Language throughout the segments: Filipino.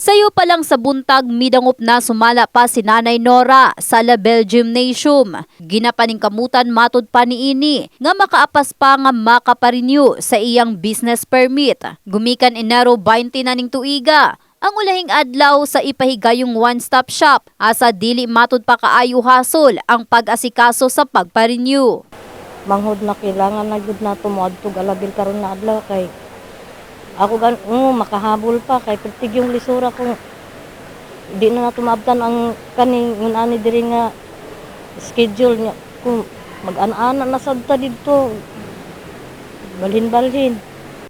Sayo pa lang sa buntag, midangup na sumala pa si Nanay Nora sa Label Gymnasium. Ginapaning kamutan matod pa ni ini nga makaapas pa nga makaparenew sa iyang business permit. Gumikan Enero 20 na ning tuiga. Ang ulahing adlaw sa ipahigayong one-stop shop asa dili matod pa kaayo hasol ang pag-asikaso sa pagparenew. manghod na kailangan na gud na tumuadto galabil karon na adlaw kay ako gan uh, makahabol pa. Kay pertig yung lisura kung di na nato maabtan ang kaning ngunani diri nga schedule niya. Kung mag-ana na sad ta didto. Balhin-balhin.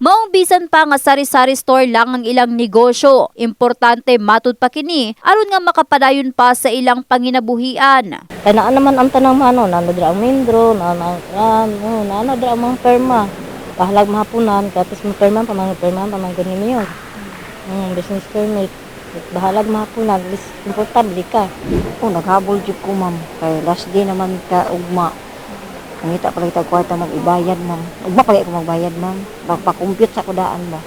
Maong bisan pa nga sari-sari store lang ang ilang negosyo. Importante matud pa kini aron nga makapadayon pa sa ilang panginabuhian. kay naa naman ang tanang mano nano ang mindro nana ano nana dira ang mga perma pahalag mahapunan kapis mga perma pamang perma pamang kunin niyo mm, business permit bahalag mahapunan lis komportable ka Oh, naghabol jud ko ma'am. Kay last day naman ka ugma. Nangita pala kita kwarta mag-ibayad ma'am. Ugma pala ko magbayad ma'am. Magpa-compute sa kudaan ba.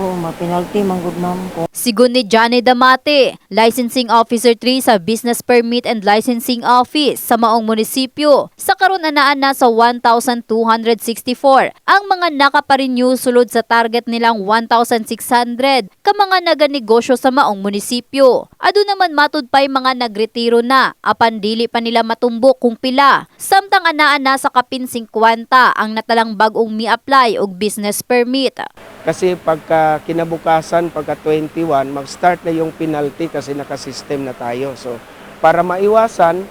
Oh, ma-penalty man gud ma'am. Kung Sigun ni Johnny Damate, Licensing Officer 3 sa Business Permit and Licensing Office sa maong munisipyo. Sa karon anaan na sa 1,264 ang mga nakaparenew sulod sa target nilang 1,600 ka mga naganegosyo sa maong munisipyo. Ado naman matud pa'y mga nagretiro na apan dili pa nila matumbok kung pila. Samtang anaan na sa kapin 50 ang natalang bagong mi-apply og business permit. Kasi pagka kinabukasan, pagka 21, mag-start na yung penalty kasi nakasystem na tayo. So, para maiwasan,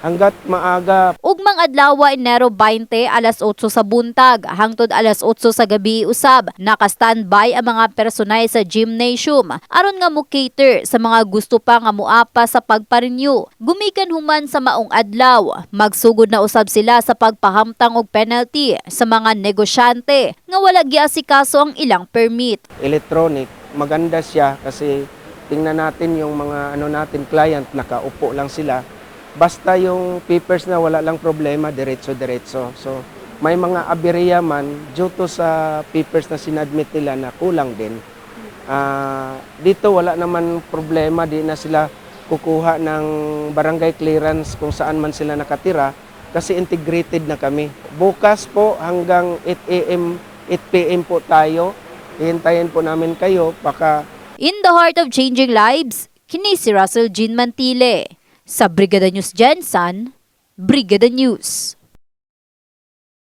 hanggat maaga Ugmang adlaw Enero 20 alas 8 sa buntag hangtod alas 8 sa gabi usab naka-standby ang mga personay sa gymnasium aron nga mo cater sa mga gusto pa nga muapa sa pagparenew. Gumikan human sa maong adlaw, magsugod na usab sila sa pagpahamtang og penalty sa mga negosyante nga wala giasikaso ang ilang permit. electronic, maganda siya kasi tingnan natin yung mga ano natin client, nakaupo lang sila. Basta yung papers na wala lang problema, diretso-diretso. So, may mga aberya man due to sa papers na sinadmit nila na kulang din. Ah, dito wala naman problema, di na sila kukuha ng barangay clearance kung saan man sila nakatira kasi integrated na kami. Bukas po hanggang 8 a.m., 8 p.m. po tayo. Hihintayin po namin kayo. Baka In the heart of changing lives, kini si Russell Jean Mantile. Sa Brigada News Jensen, Brigada News.